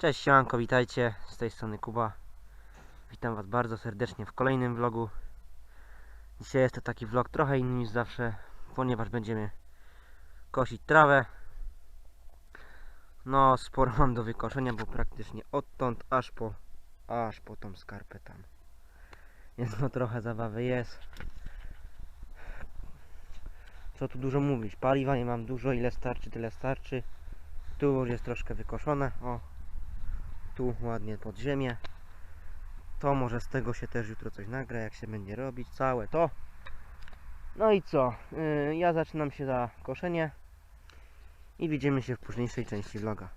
Cześć, siemanko, witajcie, z tej strony Kuba. Witam Was bardzo serdecznie w kolejnym vlogu. Dzisiaj jest to taki vlog trochę inny niż zawsze, ponieważ będziemy kosić trawę. No, sporo mam do wykoszenia, bo praktycznie odtąd aż po, aż po tą skarpę tam. Więc no trochę zabawy jest. Co tu dużo mówić, paliwa nie mam dużo, ile starczy, tyle starczy. Tu już jest troszkę wykoszone, o, tu ładnie pod ziemię. To może z tego się też jutro coś nagra, jak się będzie robić, całe to. No i co? Yy, ja zaczynam się za koszenie i widzimy się w późniejszej części vloga.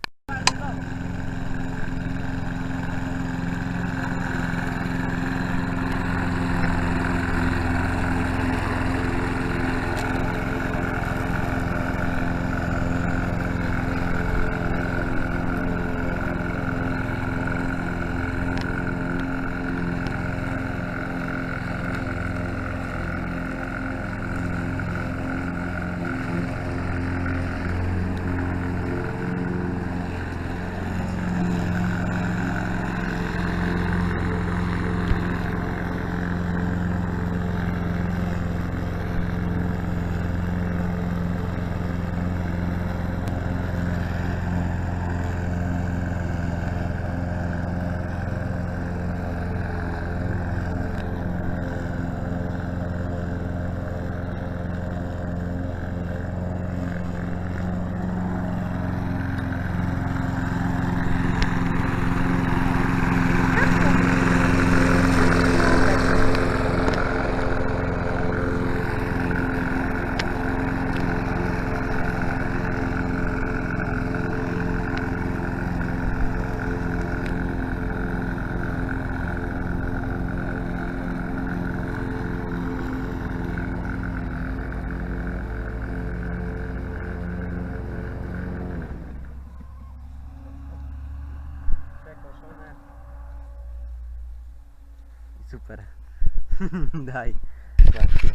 Przekoszone. I super. Daj. Właśnie.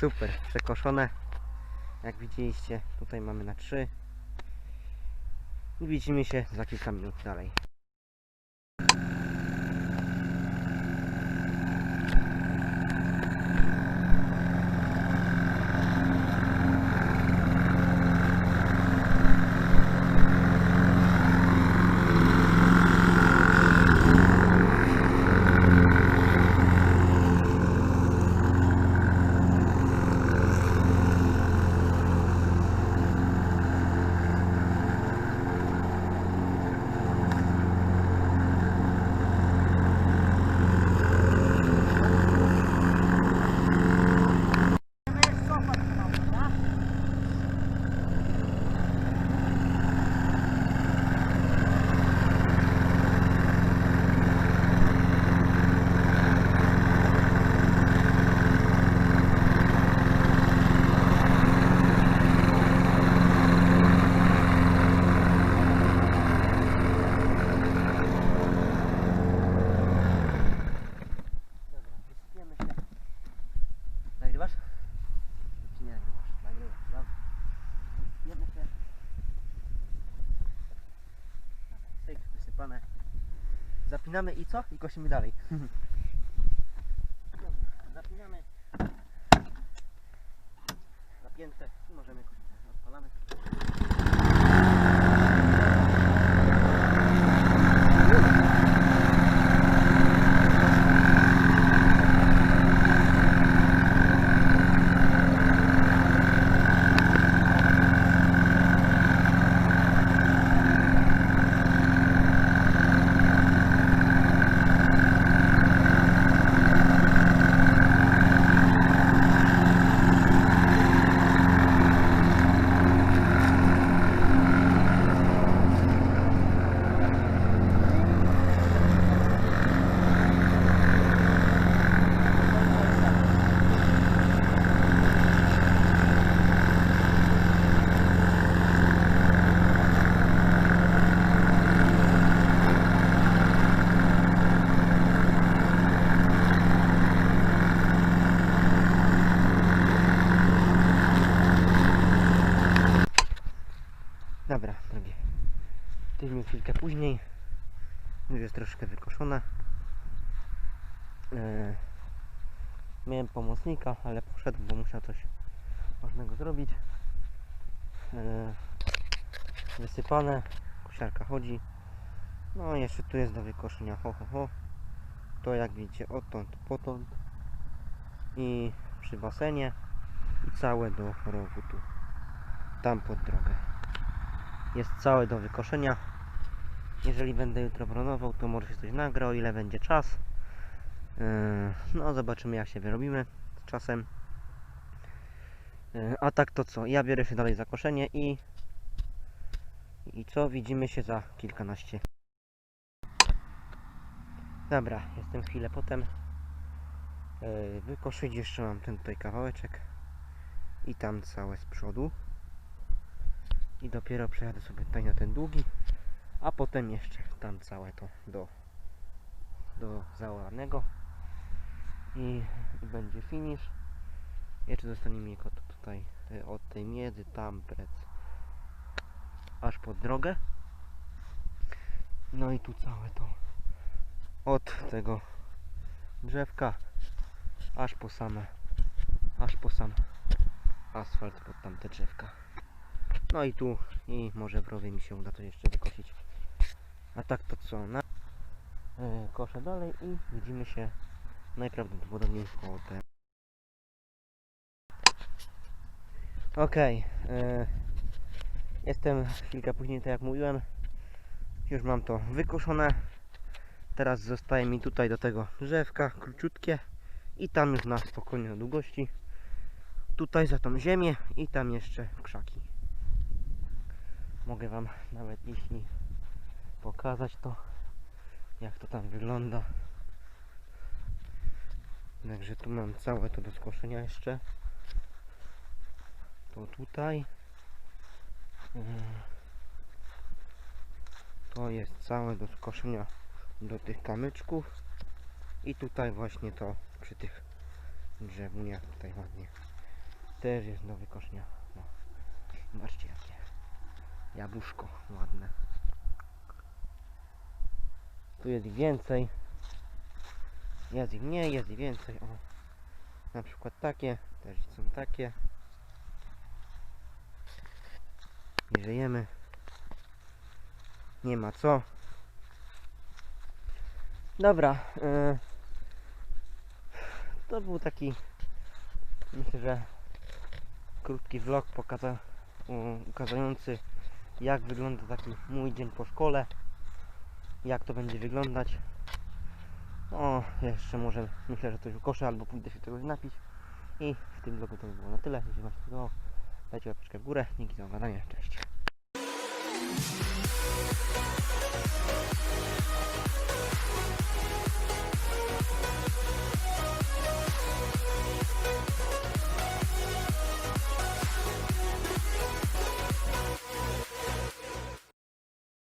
Super, przekoszone. Jak widzieliście, tutaj mamy na 3. I widzimy się za kilka minut dalej. Dobra, wysypiemy się. Nagrywasz? Czy nie nagrywasz? Nagrywasz, dobra. Wysypiemy się. Dobra, syk, wysypane. Zapinamy i co? I kosimy dalej. Zapinamy. Zapięte i możemy kosić. Odpalamy. Później. Już jest troszkę wykoszona. E, miałem pomocnika, ale poszedł, bo musiał coś ważnego zrobić. E, wysypane, kosiarka chodzi. No jeszcze tu jest do wykoszenia, ho ho ho. To jak widzicie odtąd potąd i przy basenie i całe do rogu tu, tam pod drogę. Jest całe do wykoszenia. Jeżeli będę jutro bronował, to może się coś nagra, o ile będzie czas. Yy, No, zobaczymy jak się wyrobimy z czasem. Yy, A tak to co? Ja biorę się dalej za koszenie i i co? Widzimy się za kilkanaście. Dobra, jestem chwilę potem. Yy, Wykoszyć jeszcze mam ten tutaj kawałeczek i tam całe z przodu. I dopiero przejadę sobie tutaj na ten długi, a potem jeszcze tam całe to do, do zaoranego i, i będzie finish. Jeszcze tylko to tutaj y, od tej miedzy tam prec aż pod drogę. No i tu całe to od tego drzewka aż po same aż po sam asfalt pod tamte drzewka. No i tu i może w rowie mi się uda to jeszcze wykosić. A tak to co? Na... Yy, koszę dalej i widzimy się najprawdopodobniej potem. Okej. yy, jestem chwilkę później, tak jak mówiłem. Już mam to wykoszone. Teraz zostaje mi tutaj do tego drzewka króciutkie i tam już na spokojnie długości. Tutaj za tą ziemię i tam jeszcze krzaki. Mogę Wam nawet jeśli pokazać to, jak to tam wygląda. Także tu mam całe to do skoszenia jeszcze. To tutaj. Yy. To jest całe do skoszenia do tych kamyczków. I tutaj właśnie to przy tych drzewuniach tutaj ładnie też jest do wykoszenia. No. Zobaczcie jakie jabłuszko ładne. Tu jest ich więcej. Jest ich mniej, jest ich więcej. O. Na przykład takie, też są takie. I żyjemy. Nie ma co. Dobra. y, To był taki myślę, że krótki vlog pokaza, u- ukazujący jak wygląda taki mój dzień po szkole jak to będzie wyglądać. O jeszcze może myślę, że coś ukoszę albo pójdę się czegoś napić. I w tym vlogu to by było na tyle. Jeśli wam się dajcie łapeczkę w górę. Dzięki za oglądanie, cześć